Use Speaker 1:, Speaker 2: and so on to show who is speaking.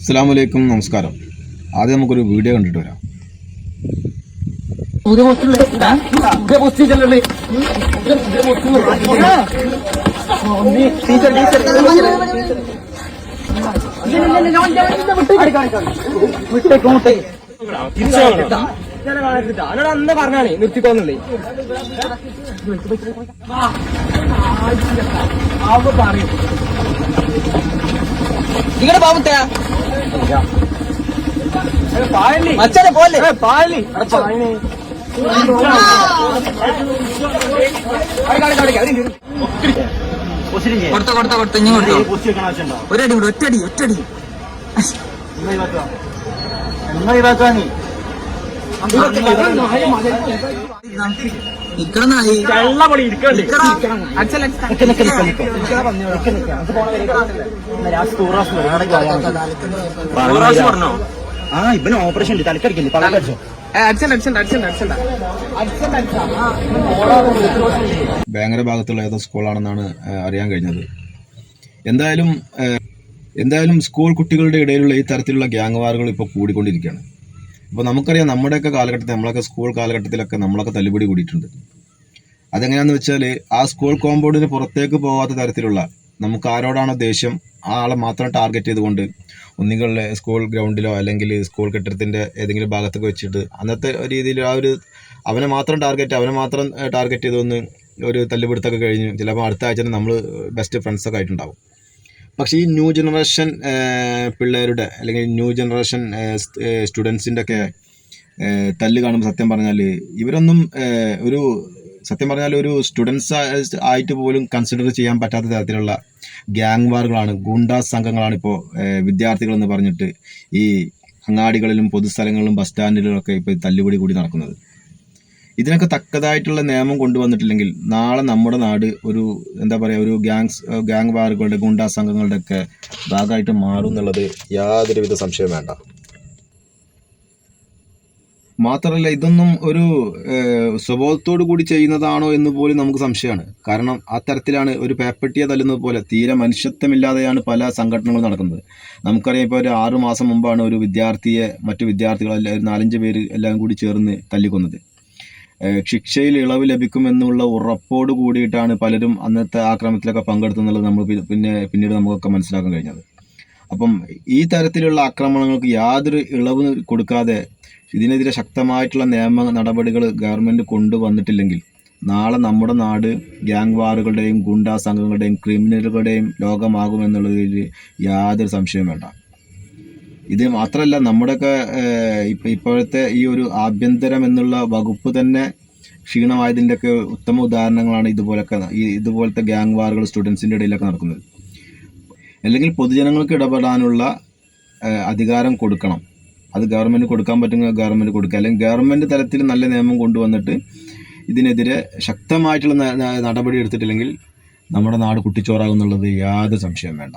Speaker 1: അസ്സാമലൈക്കും നമസ്കാരം ആദ്യം നമുക്കൊരു വീഡിയോ കണ്ടിട്ട് വരാം
Speaker 2: അന്ന് പറഞ്ഞാണ് നിർത്തിക്കോന്നുള്ളേ നിങ്ങളുടെ പാവത്തെ അച്ഛനെ പോലെ കൊടുത്ത കൊടുത്ത കൊടുത്ത ഇനി കൊടുത്തോ. ഒരടി കൂടെ ഒറ്റടി ഒറ്റടി. ഇക്കടന്നായി അച്ഛൻ പറഞ്ഞോ?
Speaker 3: ആ ഇവന് ഓപ്പറേഷൻ ഉണ്ട്. തലക്കടിക്കല്ലേ
Speaker 2: അച്ഛൻ
Speaker 1: വേങ്ങര ഭാഗത്തുള്ള ഏതോ സ്കൂളാണെന്നാണ് അറിയാൻ കഴിഞ്ഞത്. എന്തായാലും എന്തായാലും സ്കൂൾ കുട്ടികളുടെ ഇടയിലുള്ള ഈ തരത്തിലുള്ള ഗ്യാങ് വാറുകൾ ഇപ്പോൾ കൂടിക്കൊണ്ടിരിക്കുകയാണ്. അപ്പോൾ നമുക്കറിയാം നമ്മുടെയൊക്കെ കാലഘട്ടത്തിൽ നമ്മളൊക്കെ സ്കൂൾ കാലഘട്ടത്തിലൊക്കെ നമ്മളൊക്കെ തല്ലുപിടി കൂടിയിട്ടുണ്ട്. അതെങ്ങനെയാണെന്ന് വെച്ചാൽ ആ സ്കൂൾ കോമ്പൗണ്ടിന് പുറത്തേക്ക് പോകാത്ത തരത്തിലുള്ള നമുക്ക് ആരോടാണോ ദേഷ്യം ആ ആളെ മാത്രം ടാർഗറ്റ് ചെയ്തുകൊണ്ട് ഒന്നുകിൽ സ്കൂൾ ഗ്രൗണ്ടിലോ അല്ലെങ്കിൽ സ്കൂൾ കെട്ടിടത്തിന്റെ ഏതെങ്കിലും ഭാഗത്തൊക്കെ വെച്ചിട്ട് അന്നത്തെ രീതിയിൽ ആ ഒരു അവനെ മാത്രം ടാർഗറ്റ് അവനെ മാത്രം ടാർഗറ്റ് ചെയ്തൊന്ന് ഒരു തല്ലുപിടുത്തൊക്കെ കഴിഞ്ഞ് ചിലപ്പോൾ അടുത്ത ആഴ്ച നമ്മൾ ബെസ്റ്റ് ഫ്രണ്ട്സൊക്കെ ആയിട്ടുണ്ടാവും. പക്ഷേ ഈ ന്യൂ ജനറേഷൻ പിള്ളേരുടെ അല്ലെങ്കിൽ ന്യൂ ജനറേഷൻ സ്റ്റുഡൻസിന്റെ ഒക്കെ തല്ല് കാണുമ്പോൾ സത്യം പറഞ്ഞാൽ ഇവരൊന്നും ഒരു സത്യം പറഞ്ഞാൽ ഒരു സ്റ്റുഡൻസ് ആയിട്ട് പോലും കൺസിഡർ ചെയ്യാൻ പറ്റാത്ത തരത്തിലുള്ള ഗ്യാങ് വാറുകളാണ് ഗുണ്ടാ സംഘങ്ങളാണ് ഇപ്പോൾ വിദ്യാർത്ഥികളെന്ന് പറഞ്ഞിട്ട് ഈ അങ്ങാടികളിലും പൊതുസ്ഥലങ്ങളിലും ബസ് സ്റ്റാൻഡിലുമൊക്കെ ഇപ്പോൾ തല്ലുപിടി കൂടി നടക്കുന്നത്. ഇതിനൊക്കെ തക്കതായിട്ടുള്ള നിയമം കൊണ്ടുവന്നിട്ടില്ലെങ്കിൽ നാളെ നമ്മുടെ നാട് ഒരു എന്താ പറയുക ഒരു ഗ്യാങ്സ് ഗ്യാങ് വാറുകളുടെ ഗുണ്ടാ സംഘങ്ങളുടെ ഒക്കെ ഭാഗമായിട്ട് മാറും എന്നുള്ളത് യാതൊരുവിധ സംശയം വേണ്ട. മാത്രമല്ല ഇതൊന്നും ഒരു സ്വബോധത്തോടു കൂടി ചെയ്യുന്നതാണോ എന്ന് പോലും നമുക്ക് സംശയമാണ്. കാരണം ആ തരത്തിലാണ് ഒരു പേപ്പട്ടിയെ തല്ലുന്നത് പോലെ തീരെ മനുഷ്യത്വമില്ലാതെയാണ് പല സംഘടനകളും നടക്കുന്നത്. നമുക്കറിയാം ഇപ്പോൾ ഒരു ആറു മാസം മുമ്പാണ് ഒരു വിദ്യാർത്ഥിയെ മറ്റു വിദ്യാർത്ഥികളെല്ലാം ഒരു നാലഞ്ച് പേര് എല്ലാം കൂടി ചേർന്ന് തല്ലിക്കൊന്നത്. ശിക്ഷയിൽ ഇളവ് ലഭിക്കുമെന്നുള്ള ഉറപ്പോട് കൂടിയിട്ടാണ് പലരും അന്നത്തെ ആക്രമണത്തിലൊക്കെ പങ്കെടുത്തുന്നുള്ളത് നമ്മൾ പിന്നെ പിന്നീട് നമുക്കൊക്കെ മനസ്സിലാക്കാൻ കഴിഞ്ഞത്. അപ്പം ഈ തരത്തിലുള്ള ആക്രമണങ്ങൾക്ക് യാതൊരു ഇളവ് കൊടുക്കാതെ ഇതിനെതിരെ ശക്തമായിട്ടുള്ള നിയമ നടപടികൾ ഗവൺമെന്റ് കൊണ്ടുവന്നിട്ടില്ലെങ്കിൽ നാളെ നമ്മുടെ നാട് ഗ്യാങ് വാറുകളുടെയും ഗുണ്ടാ സംഘങ്ങളുടെയും ക്രിമിനലുകളുടെയും ലോകമാകുമെന്നുള്ളതിൽ യാതൊരു സംശയവും വേണ്ട. ഇത് മാത്രമല്ല നമ്മുടെയൊക്കെ ഇപ്പൊ ഇപ്പോഴത്തെ ഈ ഒരു ആഭ്യന്തരം എന്നുള്ള വകുപ്പ് തന്നെ ക്ഷീണമായതിന്റെയൊക്കെ ഉത്തമ ഉദാഹരണങ്ങളാണ് ഇതുപോലൊക്കെ ഈ ഇതുപോലത്തെ ഗ്യാങ് വാറുകൾ സ്റ്റുഡൻസിന്റെ ഇടയിലൊക്കെ നടക്കുന്നത്. അല്ലെങ്കിൽ പൊതുജനങ്ങൾക്ക് ഇടപെടാനുള്ള അധികാരം കൊടുക്കണം. അത് ഗവൺമെന്റ് കൊടുക്കാൻ പറ്റുന്ന ഗവൺമെന്റ് കൊടുക്കുക. അല്ലെങ്കിൽ ഗവൺമെന്റ് തലത്തിൽ നല്ല നിയമം കൊണ്ടുവന്നിട്ട് ഇതിനെതിരെ ശക്തമായിട്ടുള്ള നടപടി എടുത്തിട്ടില്ലെങ്കിൽ നമ്മുടെ നാട് കുട്ടിച്ചോറാകുന്നുള്ളത് യാതൊരു സംശയം വേണ്ട.